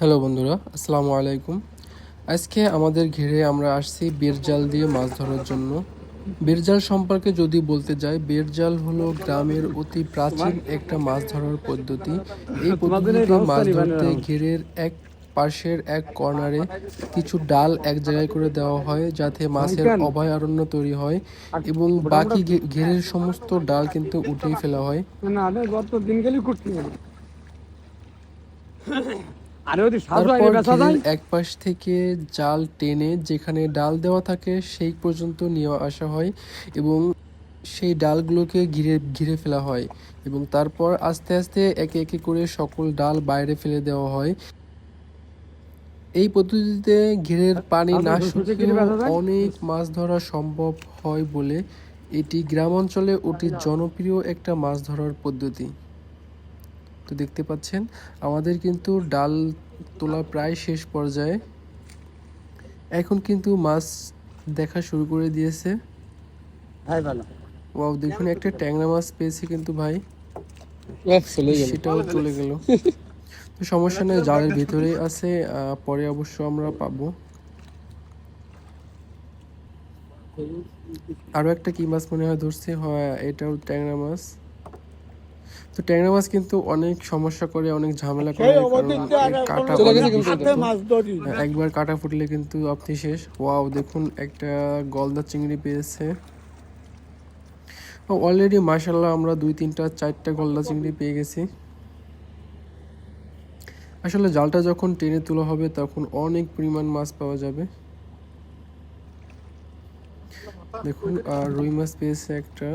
Hello বন্ধুরা আসসালামু আলাইকুম। আজকে আমাদের ঘিরে আমরা আসছি বেরজাল দিয়ে মাছ ধরার জন্য। বেরজাল সম্পর্কে যদি বলতে যাই বেরজাল হলো গ্রামের অতি প্রাচীন একটা মাছ ধরার পদ্ধতি। এই পদ্ধতিতে মাছ ধরতে ঘিরের এক পাশের এক কর্নারে কিছু ডাল এক জায়গায় করে দেওয়া হয় যাতে মাছের অভয়ারণ্য তৈরি হয় এবং বাকি ঘেরের সমস্ত ডাল কিন্তু উঠেই ফেলা হয়। না আরে সাজু বেচা যায়। এক পাশ থেকে জাল টেনে যেখানে ডাল দেওয়া থাকে সেই পর্যন্ত নিয়ে আসা হয় এবং সেই ডালগুলোকে ঘিরে ঘিরে ফেলা হয় এবং তারপর আস্তে আস্তে একে একে করে সকল ডাল বাইরে ফেলে দেওয়া হয়। এই পদ্ধতিতে ঘিরের পানি না যায়? অনেক মাছ ধরা সম্ভব হয় বলে এটি গ্রাম অঞ্চলে অতি জনপ্রিয় একটা মাছ ধরার পদ্ধতি। তো দেখতে পাচ্ছেন আমাদের কিন্তু ডাল তোলা প্রায় শেষ পর্যায়ে। এখন কিন্তু মাছ দেখা শুরু করে দিয়েছে। ভাই ভালো। ওয়াও দেখুন একটা ট্যাংরা মাছ পেয়েছি কিন্তু ভাই। সেটাও চলে গেল। তো সমস্যা নেই জালের ভিতরেই আছে পরে অবশ্য আমরা পাবো। আরও একটা কি মাছ মনে হয় ধরছে? হয় এটাও ট্যাংরা মাছ। তো ট্যাংরা মাছ কিন্তু অনেক সমস্যা করে অনেক ঝামেলা করে কাঁটা হ্যাঁ, একবার কাটা ফুটলে কিন্তু আপনি শেষ। ওয়াও দেখুন একটা গলদা চিংড়ি পেয়েছে। অলরেডি মাশাল্লাহ আমরা দুই তিনটা চারটা গলদা চিংড়ি পেয়ে গেছি। আসলে জালটা যখন টেনে তোলা হবে তখন অনেক পরিমাণ মাছ পাওয়া যাবে। দেখুন আর রুই মাছ পেয়েছে একটা।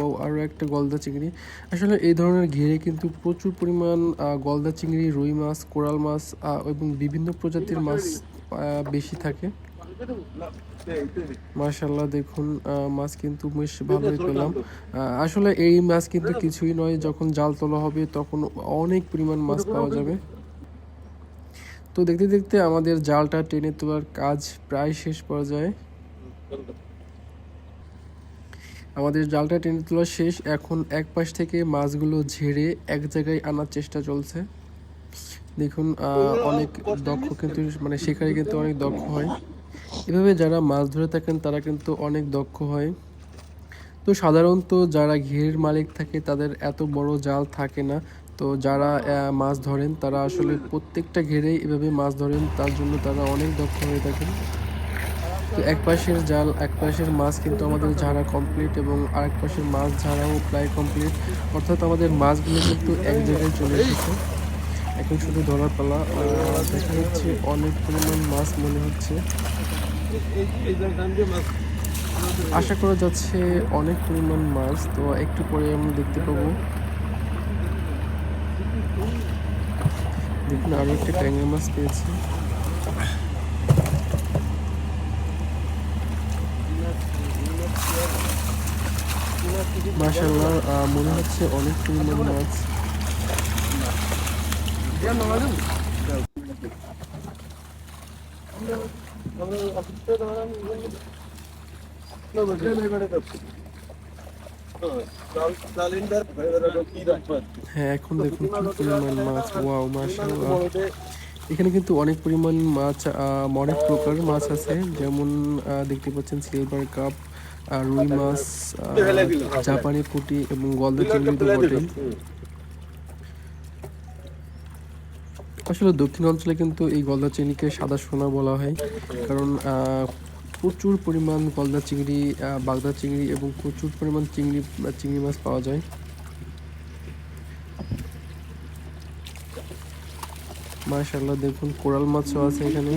ও আরও একটা গলদা চিংড়ি। আসলে এই ধরনের ঘিরে কিন্তু প্রচুর পরিমাণ গলদা চিংড়ি, রুই মাছ, কোরাল মাছ এবং বিভিন্ন প্রজাতির মাছ বেশি থাকে। মাশাল্লাহ দেখুন মাছ কিন্তু বেশ ভালোই পেলাম। আসলে এই মাছ কিন্তু কিছুই নয়, যখন জাল তোলা হবে তখন অনেক পরিমাণ মাছ পাওয়া যাবে। তো দেখতে দেখতে আমাদের জালটা টেনে তোলার কাজ প্রায় শেষ পর্যায়ে। আমাদের জালটা টেনে তোলা শেষ। এখন এক পাশ থেকে মাছগুলো ঝেড়ে এক জায়গায় আনার চেষ্টা চলছে। দেখুন অনেক দক্ষ কিন্তু মানে শিকারি কিন্তু অনেক দক্ষ হয়। এভাবে যারা মাছ ধরে থাকেন, তারা কিন্তু অনেক দক্ষ হয়। তো সাধারণত যারা ঘেরের মালিক থাকে, তাদের এত বড় জাল থাকে না। তো যারা মাছ ধরেন, তারা আসলে প্রত্যেকটা ঘেরেই এভাবে মাছ ধরেন। তার জন্য তারা অনেক দক্ষ হয়ে থাকেন। তো এক পাশের জাল, এক পাশের মাছ কিন্তু আমাদের ঝাড়া কমপ্লিট এবং আরেক পাশের মাছ ঝাড়াও প্রায় কমপ্লিট অর্থাৎ আমাদের মাছগুলো কিন্তু এক জায়গায় চলে এসেছে। এখন শুধু ধরা পালা দেখা যাচ্ছে অনেক পরিমাণ মাছ মনে হচ্ছে। আশা করা যাচ্ছে অনেক পরিমাণ মাছ, তো একটু পরে আমরা দেখতে পাবো। দেখুন, আরও একটা ট্যাংরা মাছ পেয়েছি। মনে হচ্ছে অনেক মাছ। হ্যাঁ মাছ। এখানে কিন্তু অনেক পরিমাণ মাছ অনেক প্রকার মাছ আছে। যেমন দেখতে পাচ্ছেন সিলভার কাপ রুই মাছ জাপানি পুঁটি এবং গলদা চিংড়ি তো বটেই। আসলে দক্ষিণ অঞ্চলে কিন্তু এই গলদা চিংড়িকে সাদা সোনা বলা হয়, কারণ প্রচুর পরিমাণ গলদা চিংড়ি বাগদা চিংড়ি এবং প্রচুর পরিমাণ চিংড়ি চিংড়ি মাছ পাওয়া যায়। মাশাল্লাহ দেখুন, কোরাল মাছও আছে এখানে।